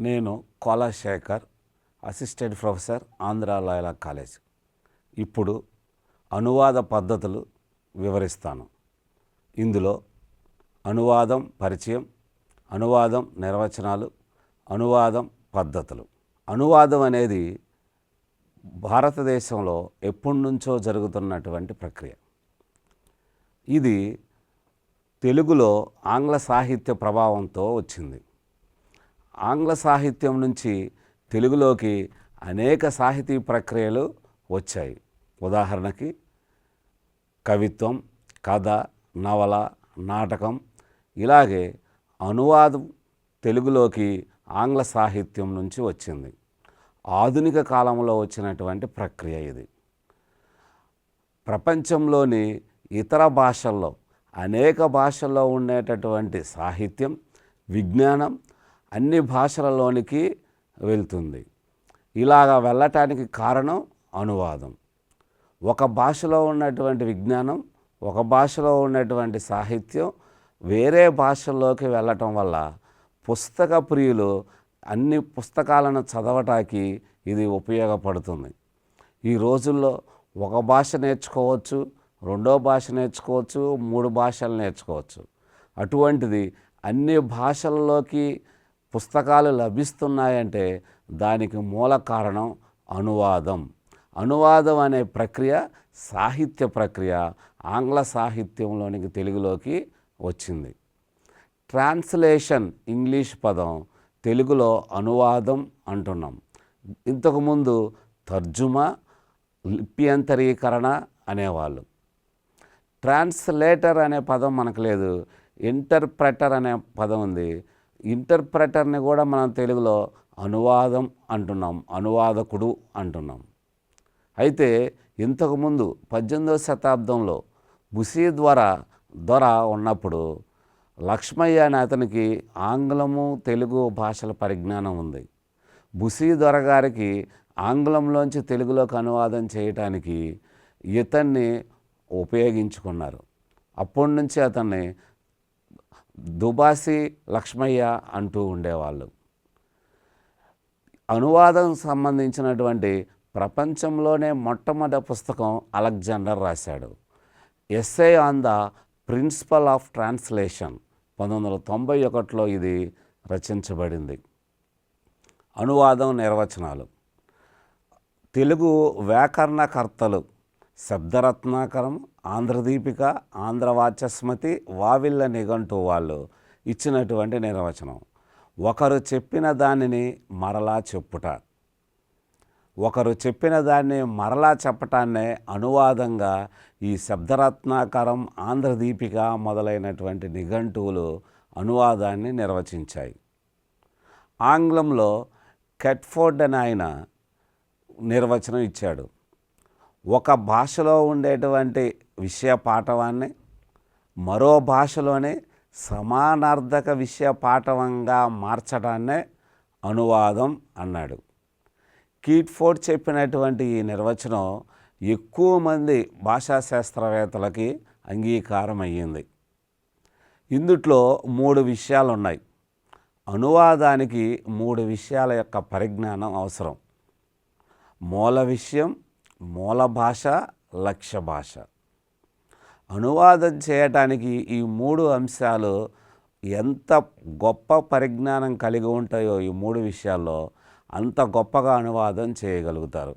నేను Kolasekhar assistant professor Andhra Loyola college. ఇప్పుడు అనువాద పద్ధతులు వివరిస్తాను. ఇందులో అనువాదం పరిచయం అనువాదం నిర్వచనాలు అనువాదం పద్ధతులు. అనువాదం అనేది భారతదేశంలో ఎప్పటి నుంచో జరుగుతున్నటువంటి ప్రక్రియ. ఇది తెలుగులో ఆంగ్ల సాహిత్య ప్రభావంతో వచ్చింది. ఆంగ్ల సాహిత్యం నుంచి తెలుగులోకి అనేక సాహితీ ప్రక్రియలు వచ్చాయి. ఉదాహరణకి కవిత్వం కథ నవల నాటకం ఇలాగే అనువాదం తెలుగులోకి ఆంగ్ల సాహిత్యం నుంచి వచ్చింది. ఆధునిక కాలంలో వచ్చినటువంటి ప్రక్రియ ఇది. ప్రపంచంలోని ఇతర భాషల్లో అనేక భాషల్లో ఉండేటటువంటి సాహిత్యం విజ్ఞానం అన్ని భాషలలోనికి వెళ్తుంది. ఇలాగ వెళ్ళటానికి కారణం అనువాదం. ఒక భాషలో ఉన్నటువంటి విజ్ఞానం ఒక భాషలో ఉన్నటువంటి సాహిత్యం వేరే భాషల్లోకి వెళ్ళటం వల్ల పుస్తక ప్రియులు అన్ని పుస్తకాలను చదవటానికి ఇది ఉపయోగపడుతుంది. ఈ రోజుల్లో ఒక భాష నేర్చుకోవచ్చు రెండో భాష నేర్చుకోవచ్చు మూడు భాషలు నేర్చుకోవచ్చు. అటువంటిది అన్ని భాషల్లోకి పుస్తకాలు లభిస్తున్నాయంటే దానికి మూల కారణం అనువాదం. అనువాదం అనే ప్రక్రియ సాహిత్య ప్రక్రియ ఆంగ్ల సాహిత్యంలోనికి తెలుగులోకి వచ్చింది. ట్రాన్స్లేషన్ ఇంగ్లీష్ పదం తెలుగులో అనువాదం అంటున్నాం. ఇంతకుముందు తర్జుమా లిప్యంతరీకరణ అనేవాళ్ళు. ట్రాన్స్లేటర్ అనే పదం మనకు లేదు. ఇంటర్ప్రెటర్ అనే పదం ఉంది. ఇంటర్ప్రెటర్ని కూడా మనం తెలుగులో అనువాదం అంటున్నాం అనువాదకుడు అంటున్నాం. అయితే ఇంతకుముందు పద్దెనిమిదవ శతాబ్దంలో బుసీ ద్వారా దొర ఉన్నప్పుడు లక్ష్మయ్య అనే అతనికి ఆంగ్లము తెలుగు భాషల పరిజ్ఞానం ఉంది. బుసీ దొర గారికి ఆంగ్లంలోంచి తెలుగులోకి అనువాదం చేయటానికి ఇతన్ని ఉపయోగించుకున్నారు. అప్పటి నుంచి అతన్ని దుబాసి లక్ష్మయ్య అంటూ ఉండేవాళ్ళు. అనువాదం సంబంధించినటువంటి ప్రపంచంలోనే మొట్టమొదటి పుస్తకం అలెగ్జాండర్ రాశాడు. Essay on the principle of translation పంతొమ్మిది వందల తొంభై ఒకటిలో ఇది రచించబడింది. అనువాదం నిర్వచనాలు. తెలుగు వ్యాకరణకర్తలు శబ్దరత్నాకరం ఆంధ్రదీపిక ఆంధ్రవాచస్మతి వావిళ్ళ నిఘంటు వాళ్ళు ఇచ్చినటువంటి నిర్వచనం. ఒకరు చెప్పిన దానిని మరలా చెప్పుట. ఒకరు చెప్పిన దాన్ని మరలా చెప్పటాన్నే అనువాదంగా ఈ శబ్దరత్నాకరం ఆంధ్రదీపిక మొదలైనటువంటి నిఘంటువులు అనువాదాన్ని నిర్వచించాయి. ఆంగ్లంలో కెట్ఫోర్డ్ అని ఆయన నిర్వచనం ఇచ్చాడు. ఒక భాషలో ఉండేటువంటి విషయ పాఠవాన్ని మరో భాషలోనే సమానార్థక విషయ పాఠవంగా మార్చడాన్నే అనువాదం అన్నాడు. కీట్ఫోర్డ్ చెప్పినటువంటి ఈ నిర్వచనం ఎక్కువ మంది భాషా శాస్త్రవేత్తలకి అంగీకారం అయ్యింది ఇందుట్లో మూడు విషయాలు ఉన్నాయి అనువాదానికి మూడు విషయాల యొక్క పరిజ్ఞానం అవసరం. మూల విషయం మూల భాష లక్ష్య భాష అనువాదం చేయటానికి ఈ మూడు అంశాలు ఎంత గొప్ప పరిజ్ఞానం కలిగి ఉంటాయో ఈ మూడు విషయాల్లో అంత గొప్పగా అనువాదం చేయగలుగుతారు.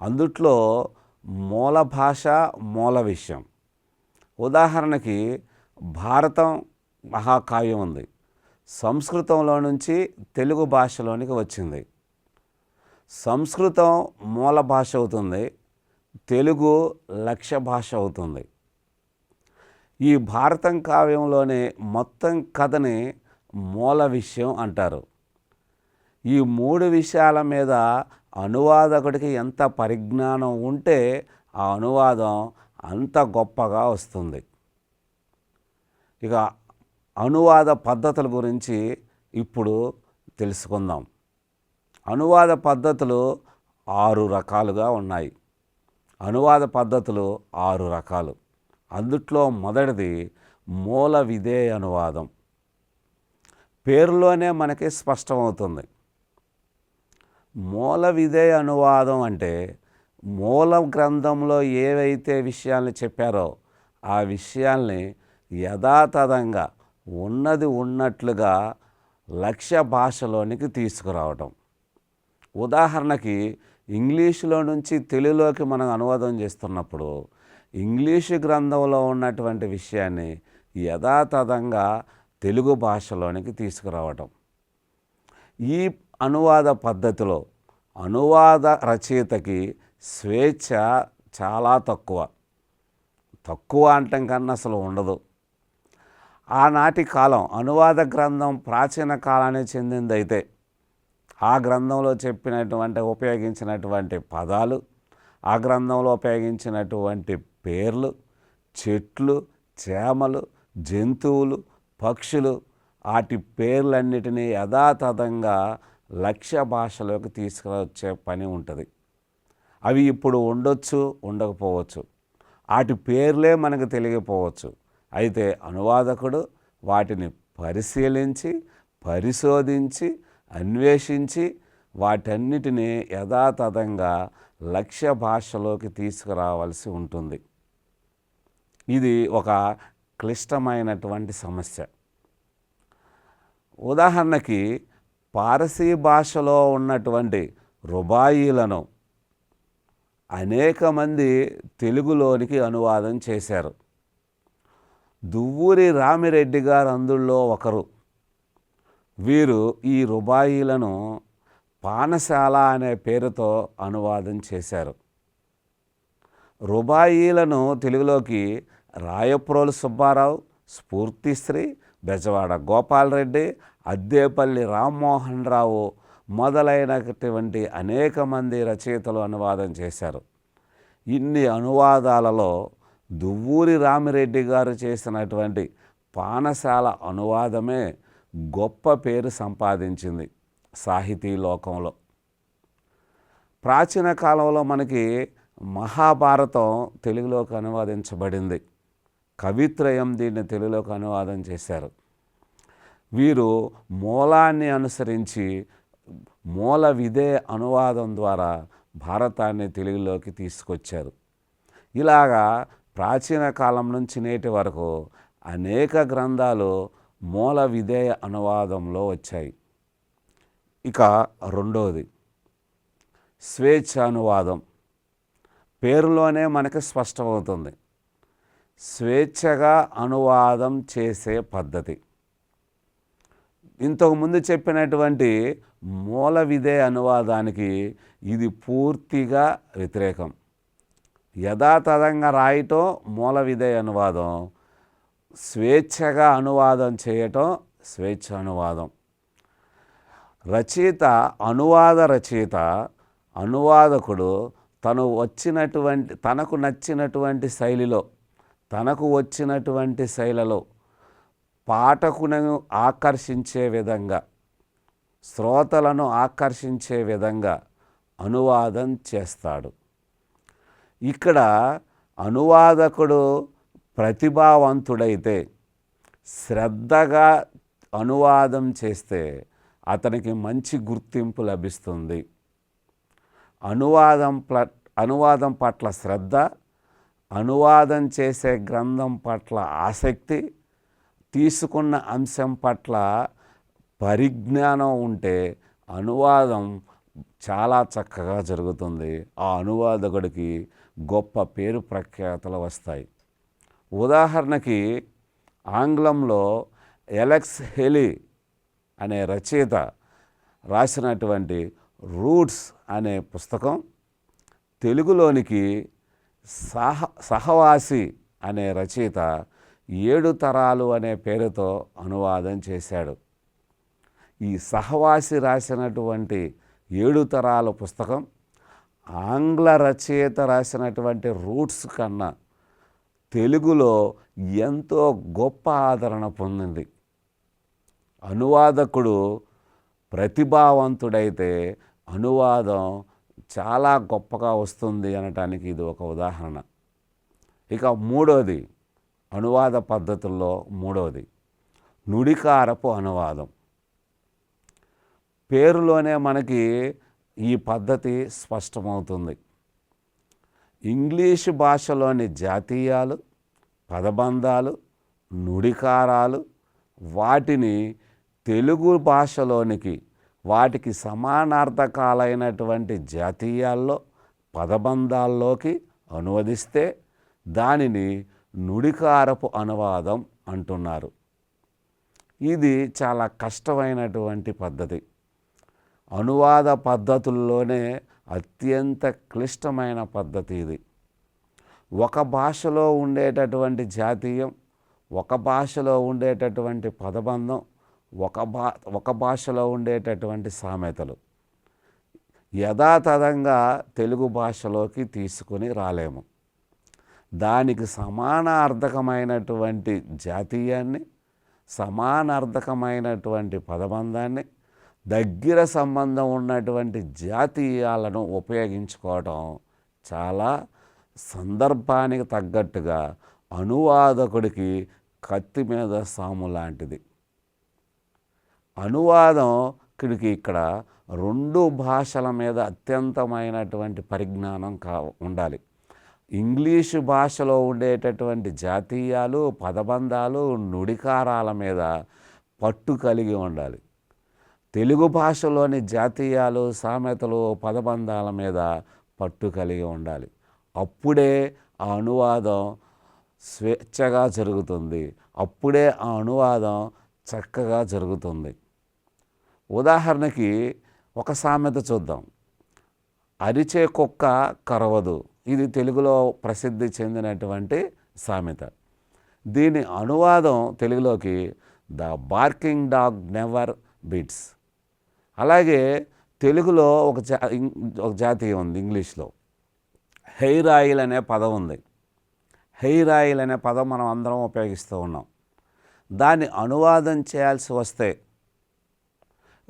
అందుట్లో మూల భాష మూల విషయం. ఉదాహరణకి భారతం మహాకావ్యం ఉంది. సంస్కృతంలో నుంచి తెలుగు భాషలోనికి వచ్చింది. సంస్కృతం మూల భాష అవుతుంది. తెలుగు లక్ష్య భాష అవుతుంది. ఈ భారతం కావ్యంలోనే మొత్తం కథని మూల విషయం అంటారు. ఈ మూడు విషయాల మీద అనువాదకుడికి ఎంత పరిజ్ఞానం ఉంటే ఆ అనువాదం అంత గొప్పగా వస్తుంది. ఇక అనువాద పద్ధతుల గురించి ఇప్పుడు తెలుసుకుందాం. అనువాద పద్ధతులు ఆరు రకాలుగా ఉన్నాయి. అనువాద పద్ధతులు ఆరు రకాలు. అందుట్లో మొదటిది మూల విధేయ అనువాదం. పేరులోనే మనకి స్పష్టమవుతుంది. మూల విధేయ అనువాదం అంటే మూల గ్రంథంలో ఏవైతే విషయాల్ని చెప్పారో ఆ విషయాల్ని యథాతథంగా ఉన్నది ఉన్నట్లుగా లక్ష్య భాషలోనికి తీసుకురావటం. ఉదాహరణకి ఇంగ్లీషులో నుంచి తెలుగులోకి మనం అనువాదం చేస్తున్నప్పుడు ఇంగ్లీషు గ్రంథంలో ఉన్నటువంటి విషయాన్ని యథాతథంగా తెలుగు భాషలోనికి తీసుకురావటం. ఈ అనువాద పద్ధతిలో అనువాద రచయితకి స్వేచ్ఛ చాలా తక్కువ. తక్కువ అంటం కన్నా అసలు ఉండదు. ఆనాటి కాలం అనువాద గ్రంథం ప్రాచీన కాలానికి చెందిందైతే ఆ గ్రంథంలో చెప్పినటువంటి ఉపయోగించినటువంటి పదాలు ఆ గ్రంథంలో ఉపయోగించినటువంటి పేర్లు చెట్లు చేమలు జంతువులు పక్షులు వాటి పేర్లన్నిటినీ యథాతథంగా లక్ష్య భాషలోకి తీసుకువచ్చే పని ఉంటుంది. అవి ఇప్పుడు ఉండొచ్చు ఉండకపోవచ్చు. వాటి పేర్లే మనకు తెలియకపోవచ్చు. అయితే అనువాదకుడు వాటిని పరిశీలించి పరిశోధించి అన్వేషించి వాటన్నిటినీ యథాతథంగా లక్ష్య భాషలోకి తీసుకురావాల్సి ఉంటుంది. ఇది ఒక క్లిష్టమైనటువంటి సమస్య. ఉదాహరణకి పారసీ భాషలో ఉన్నటువంటి రుబాయిలను అనేక మంది తెలుగులోనికి అనువాదం చేశారు. దువ్వూరి రామిరెడ్డి గారు అందులో ఒకరు. వీరు ఈ రుబాయిలను పానశాల అనే పేరుతో అనువాదం చేశారు. రుబాయిలను తెలుగులోకి రాయప్రోలు సుబ్బారావు స్ఫూర్తిశ్రీ బెజవాడ గోపాలరెడ్డి అద్దేపల్లి రామ్మోహన్ రావు మొదలైనటువంటి అనేక మంది రచయితలు అనువాదం చేశారు. ఇన్ని అనువాదాలలో దువ్వూరి రామిరెడ్డి గారు చేసినటువంటి పానశాల అనువాదమే గొప్ప పేరు సంపాదించింది సాహితీ లోకంలో. ప్రాచీన కాలంలో మనకి మహాభారతం తెలుగులోకి అనువాదించబడింది. కవిత్రయం దీన్ని తెలుగులోకి అనువాదం చేశారు. వీరు మూలాన్ని అనుసరించి మూల విదే అనువాదం ద్వారా భారతాన్ని తెలుగులోకి తీసుకొచ్చారు. ఇలాగా ప్రాచీన కాలం నుంచి నేటి వరకు అనేక గ్రంథాలు మూల విధేయ అనువాదంలో వచ్చాయి. ఇక రెండవది స్వేచ్ఛ అనువాదం. పేరులోనే మనకి స్పష్టమవుతుంది. స్వేచ్ఛగా అనువాదం చేసే పద్ధతి. ఇంతకుముందు చెప్పినటువంటి మూల విధే అనువాదానికి ఇది పూర్తిగా వ్యతిరేకం. యథాతథంగా రాయటం మూల విధే అనువాదం. స్వేచ్ఛగా అనువాదం చేయటం స్వేచ్ఛ అనువాదం. రచయిత అనువాద రచయిత అనువాదకుడు తను వచ్చినటువంటి తనకు నచ్చినటువంటి శైలిలో తనకు వచ్చినటువంటి శైలిలో పాఠకులను ఆకర్షించే విధంగా శ్రోతలను ఆకర్షించే విధంగా అనువాదం చేస్తాడు. ఇక్కడ అనువాదకుడు ప్రతిభావంతుడైతే శ్రద్ధగా అనువాదం చేస్తే అతనికి మంచి గుర్తింపు లభిస్తుంది. అనువాదం ప్ల అనువాదం పట్ల శ్రద్ధ అనువాదం చేసే గ్రంథం పట్ల ఆసక్తి తీసుకున్న అంశం పట్ల పరిజ్ఞానం ఉంటే అనువాదం చాలా చక్కగా జరుగుతుంది. ఆ అనువాదకుడికి గొప్ప పేరు ప్రఖ్యాతలు వస్తాయి. ఉదాహరణకి ఆంగ్లంలో ఎలెక్స్ హెలీ అనే రచయిత రాసినటువంటి రూట్స్ అనే పుస్తకం తెలుగులోనికి సహ సహవాసి అనే రచయిత ఏడు తరాలు అనే పేరుతో అనువాదం చేశాడు. ఈ సహవాసి రాసినటువంటి ఏడు తరాల పుస్తకం ఆంగ్ల రచయిత రాసినటువంటి రూట్స్ కన్నా తెలుగులో ఎంతో గొప్ప ఆదరణ పొందింది. అనువాదకుడు ప్రతిభావంతుడైతే అనువాదం చాలా గొప్పగా వస్తుంది అనటానికి ఇది ఒక ఉదాహరణ. ఇక మూడోది అనువాద పద్ధతుల్లో మూడవది నుడికారపు అనువాదం. పేరులోనే మనకి ఈ పద్ధతి స్పష్టమవుతుంది. ఇంగ్లీషు భాషలోని జాతీయాలు పదబంధాలు నుడికారాలు వాటిని తెలుగు భాషలోనికి వాటికి సమానార్థకాలైనటువంటి జాతీయాల్లో పదబంధాల్లోకి అనువదిస్తే దానిని నుడికారపు అనువాదం అంటున్నారు. ఇది చాలా కష్టమైనటువంటి పద్ధతి. అనువాద పద్ధతుల్లోనే అత్యంత క్లిష్టమైన పద్ధతి ఇది. ఒక భాషలో ఉండేటటువంటి జాతీయం ఒక భాషలో ఉండేటటువంటి పదబంధం ఒక భా ఒక భాషలో ఉండేటటువంటి సామెతలు. యథాతథంగా తెలుగు భాషలోకి తీసుకొని రాలేము. దానికి సమానార్థకమైనటువంటి జాతీయాన్ని సమానార్థకమైనటువంటి పదబంధాన్ని దగ్గర సంబంధం ఉన్నటువంటి జాతీయాలను ఉపయోగించుకోవటం చాలా సందర్భానికి తగ్గట్టుగా అనువాదకుడికి కత్తి మీద సాము లాంటిది. అనువాదకుడికి ఇక్కడ రెండు భాషల మీద అత్యంతమైనటువంటి పరిజ్ఞానం కా ఉండాలి. ఇంగ్లీషు భాషలో ఉండేటటువంటి జాతీయాలు పదబంధాలు నుడికారాల మీద పట్టు కలిగి ఉండాలి. తెలుగు భాషలోని జాతీయాలు సామెతలు పదబంధాల మీద పట్టు కలిగి ఉండాలి. అప్పుడే ఆ అనువాదం స్వేచ్ఛగా జరుగుతుంది. అప్పుడే ఆ అనువాదం చక్కగా జరుగుతుంది. ఉదాహరణకి ఒక సామెత చూద్దాం. అరిచే కుక్క కరవదు. ఇది తెలుగులో ప్రసిద్ధి చెందినటువంటి సామెత. దీని అనువాదం తెలుగులోకి the barking dog never beats. అలాగే తెలుగులో ఒక జా ఒక జాతీయం ఉంది ఇంగ్లీష్లో. హెయిర్ ఆయిల్ అనే పదం ఉంది. హెయిర్ ఆయిల్ అనే పదం మనం అందరం ఉపయోగిస్తూ ఉన్నాం. దాన్ని అనువాదం చేయాల్సి వస్తే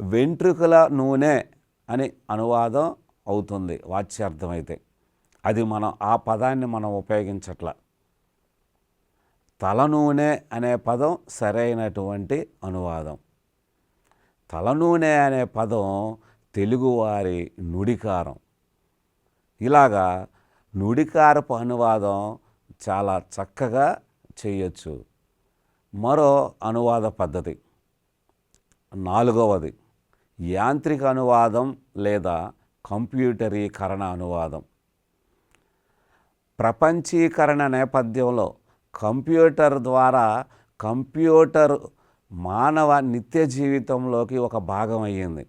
వెంట్రుకల నూనె అని అనువాదం అవుతుంది. వాచ్యార్థం అయితే అది మనం ఆ పదాన్ని మనం ఉపయోగించట్ల. తల నూనె అనే పదం సరైనటువంటి అనువాదం. తలనూనె అనే పదం తెలుగువారి నుడికారం. ఇలాగా నుడికారపు అనువాదం చాలా చక్కగా చేయొచ్చు. మరో అనువాద పద్ధతి. నాలుగవది యాంత్రిక అనువాదం లేదా కంప్యూటరీకరణ అనువాదం. ప్రపంచీకరణ నేపథ్యంలో కంప్యూటర్ ద్వారా కంప్యూటర్ మానవ నిత్య జీవితంలోకి ఒక భాగం అయ్యింది.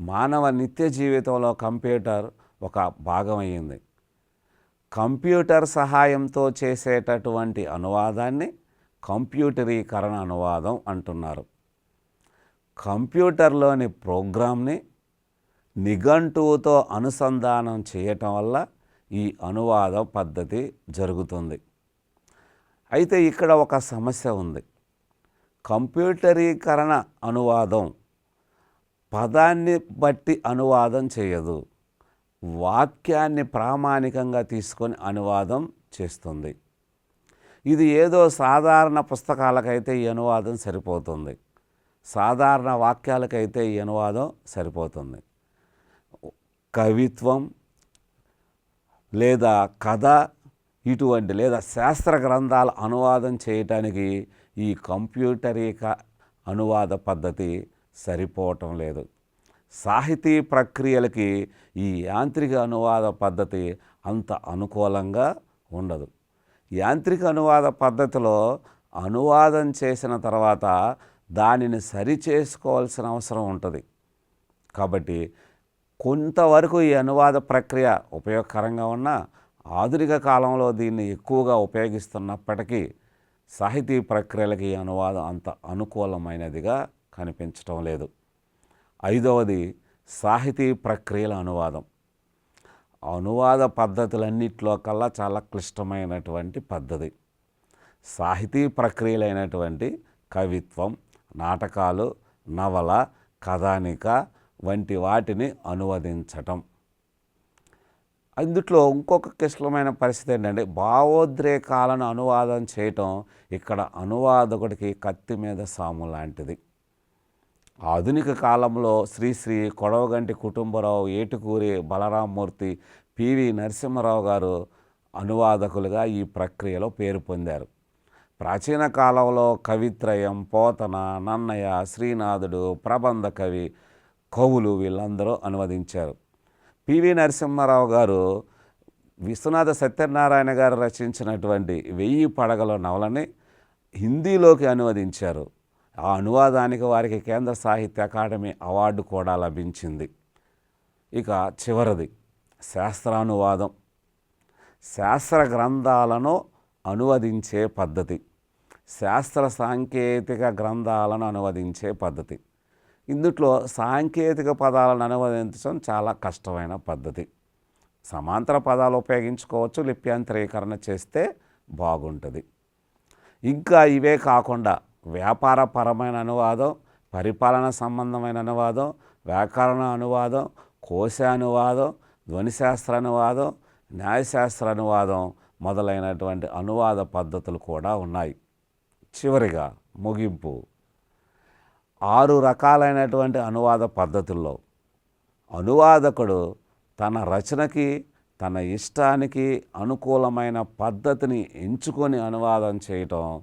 మానవ నిత్య జీవితంలో కంప్యూటర్ ఒక భాగం అయ్యింది. కంప్యూటర్ సహాయంతో చేసేటటువంటి అనువాదాన్ని కంప్యూటరీకరణ అనువాదం అంటున్నారు. కంప్యూటర్లోని ప్రోగ్రామ్ని నిఘంటువుతో అనుసంధానం చేయటం వల్ల ఈ అనువాద పద్ధతి జరుగుతుంది. అయితే ఇక్కడ ఒక సమస్య ఉంది. కంప్యూటరీకరణ అనువాదం. పదాన్ని బట్టి అనువాదం చేయదు. వాక్యాన్ని ప్రామాణికంగా తీసుకొని అనువాదం చేస్తుంది. ఇది ఏదో సాధారణ పుస్తకాలకైతే ఈ అనువాదం సరిపోతుంది. సాధారణ వాక్యాలకైతే ఈ అనువాదం సరిపోతుంది. కవిత్వం లేదా కథ ఇటువంటి లేదా శాస్త్ర గ్రంథాల అనువాదం చేయటానికి ఈ కంప్యూటరీక అనువాద పద్ధతి సరిపోవటం లేదు. సాహితీ ప్రక్రియలకి ఈ యాంత్రిక అనువాద పద్ధతి అంత అనుకూలంగా ఉండదు. యాంత్రిక అనువాద పద్ధతిలో అనువాదం చేసిన తర్వాత దానిని సరి చేసుకోవాల్సిన అవసరం ఉంటుంది. కాబట్టి కొంతవరకు ఈ అనువాద ప్రక్రియ ఉపయోగకరంగా ఉన్న ఆధునిక కాలంలో దీన్ని ఎక్కువగా ఉపయోగిస్తున్నప్పటికీ సాహితీ ప్రక్రియలకి అనువాదం అంత అనుకూలమైనదిగా కనిపించటం లేదు. ఐదవది సాహితీ ప్రక్రియల అనువాదం. అనువాద పద్ధతులన్నిట్లో కల్లా చాలా క్లిష్టమైనటువంటి పద్ధతి. సాహితీ ప్రక్రియలైనటువంటి కవిత్వం నాటకాలు నవల కథానిక వంటి వాటిని అనువదించటం. అందుట్లో ఇంకొక క్లిష్టమైన పరిస్థితి ఏంటంటే భావోద్రేకాలను అనువాదం చేయటం ఇక్కడ అనువాదకుడికి కత్తి మీద సాము లాంటిది. ఆధునిక కాలంలో శ్రీశ్రీ కొడవగంటి కుటుంబరావు ఏటుకూరి బలరామూర్తి పివి నరసింహారావు గారు అనువాదకులుగా ఈ ప్రక్రియలో పేరు పొందారు. ప్రాచీన కాలంలో కవిత్రయం పోతన నన్నయ్య శ్రీనాథుడు ప్రబంధ కవి కవులు వీళ్ళందరూ అనువదించారు. పివి నరసింహారావు గారు విశ్వనాథ సత్యనారాయణ గారు రచించినటువంటి వెయ్యి పడగల నవలని హిందీలోకి అనువదించారు. ఆ అనువాదానికి వారికి కేంద్ర సాహిత్య అకాడమీ అవార్డు కూడా లభించింది. ఇక చివరిది శాస్త్రానువాదం. శాస్త్ర గ్రంథాలను అనువదించే పద్ధతి. శాస్త్ర సాంకేతిక గ్రంథాలను అనువదించే పద్ధతి. ఇందుట్లో సాంకేతిక పదాలను అనువదించడం చాలా కష్టమైన పద్ధతి. సమాంతర పదాలు ఉపయోగించుకోవచ్చు లిప్యాంతరీకరణ చేస్తే బాగుంటుంది. ఇంకా ఇవే కాకుండా వ్యాపారపరమైన అనువాదం పరిపాలన సంబంధమైన అనువాదం వ్యాకరణ అనువాదం కోశ అనువాదం ధ్వనిశాస్త్ర అనువాదం న్యాయశాస్త్ర అనువాదం మొదలైనటువంటి అనువాద పద్ధతులు కూడా ఉన్నాయి. చివరిగా ముగింపు. ఆరు రకాలైనటువంటి అనువాద పద్ధతుల్లో. అనువాదకుడు తన రచనకి తన ఇష్టానికి అనుకూలమైన పద్ధతిని ఎంచుకొని అనువాదం చేయటం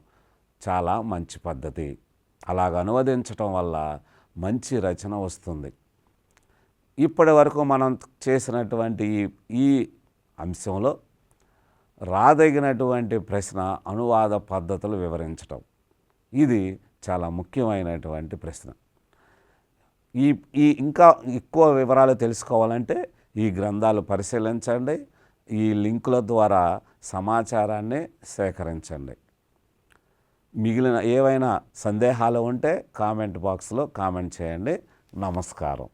చాలా మంచి పద్ధతి. అలాగ అనువదించటం వల్ల మంచి రచన వస్తుంది. ఇప్పటి వరకు మనం చేసినటువంటి ఈ ఈ అంశంలో రాదగినటువంటి ప్రశ్న అనువాద పద్ధతులు వివరించటం. ఇది చాలా ముఖ్యమైనటువంటి ప్రశ్న. ఈ ఈ ఇంకా ఎక్కువ వివరాలు తెలుసుకోవాలంటే ఈ గ్రంథాలు పరిశీలించండి ఈ లింకుల ద్వారా సమాచారాన్ని సేకరించండి. మిగిలిన ఏవైనా సందేహాలు ఉంటే కామెంట్ బాక్స్లో కామెంట్ చేయండి. నమస్కారం.